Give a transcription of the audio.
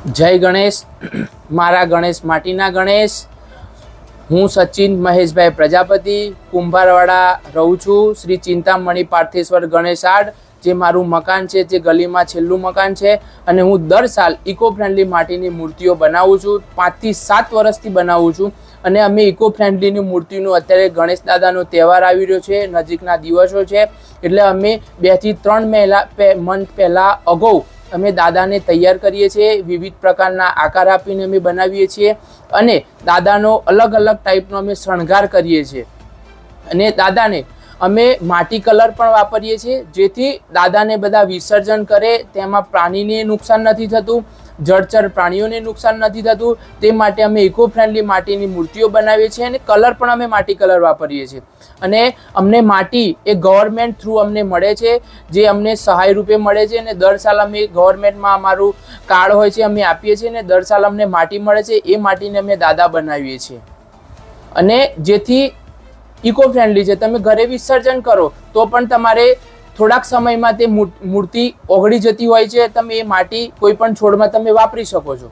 જય ગણેશ, મારા ગણેશ માટીના ગણેશ. હું સચિન મહેશભાઈ પ્રજાપતિ, કુંભારવાડા રહું છું. શ્રી ચિંતામણી પાર્થેશ્વર ગણેશ આર્ટ જે મારું મકાન છે, જે ગલીમાં છેલ્લું મકાન છે. અને હું દર સાલ ઇકો ફ્રેન્ડલી માટીની મૂર્તિઓ બનાવું છું. પાંચથી સાત વર્ષથી બનાવું છું. અને અમે ઇકો ફ્રેન્ડલીની મૂર્તિનું અત્યારે ગણેશ દાદાનો તહેવાર આવી રહ્યો છે, નજીકના દિવસો છે. એટલે અમે બેથી ત્રણ મહિલા મંથ પહેલાં અગાઉ અમે દાદાને તૈયાર કરીએ છીએ, વિવિધ પ્રકારના આકાર આપીને અમે બનાવીએ છીએ અને દાદાનો અલગ અલગ ટાઈપનો અમે શણગાર કરીએ છીએ. અને દાદાને અમે માટી કલર પણ વાપરીએ છીએ, જેથી દાદાને બધા વિસર્જન કરે, તેમાં પ્રાણીને નુકસાન નથી થતું, જળચર પ્રાણીઓને નુકસાન નથી થતું, તે માટે અમે ઇકો ફ્રેન્ડલી માટીની મૂર્તિઓ બનાવીએ છીએ અને કલર પણ અમે માટી કલર વાપરીએ છીએ. અને અમને માટી એ ગવર્મેન્ટ થ્રુ અમને મળે છે, જે અમને સહાય રૂપે મળે છે અને દર સાલ અમે ગવર્મેન્ટમાં અમારું કાર્ડ હોય છે અમે આપીએ છીએ અને દર સાલ અમને માટી મળે છે, એ માટીને અમે દાદા બનાવીએ છીએ. અને જેથી ઇકો ફ્રેન્ડલી છે. તમે ઘરે વિસર્જન કરો, તો પણ તમારે થોડાક સમયમાં તે મૂર- મૂર્તિ ઓગળી જતી હોય છે. તમે એ માટી કોઈ પણ છોડમાં તમે વાપરી શકો છો.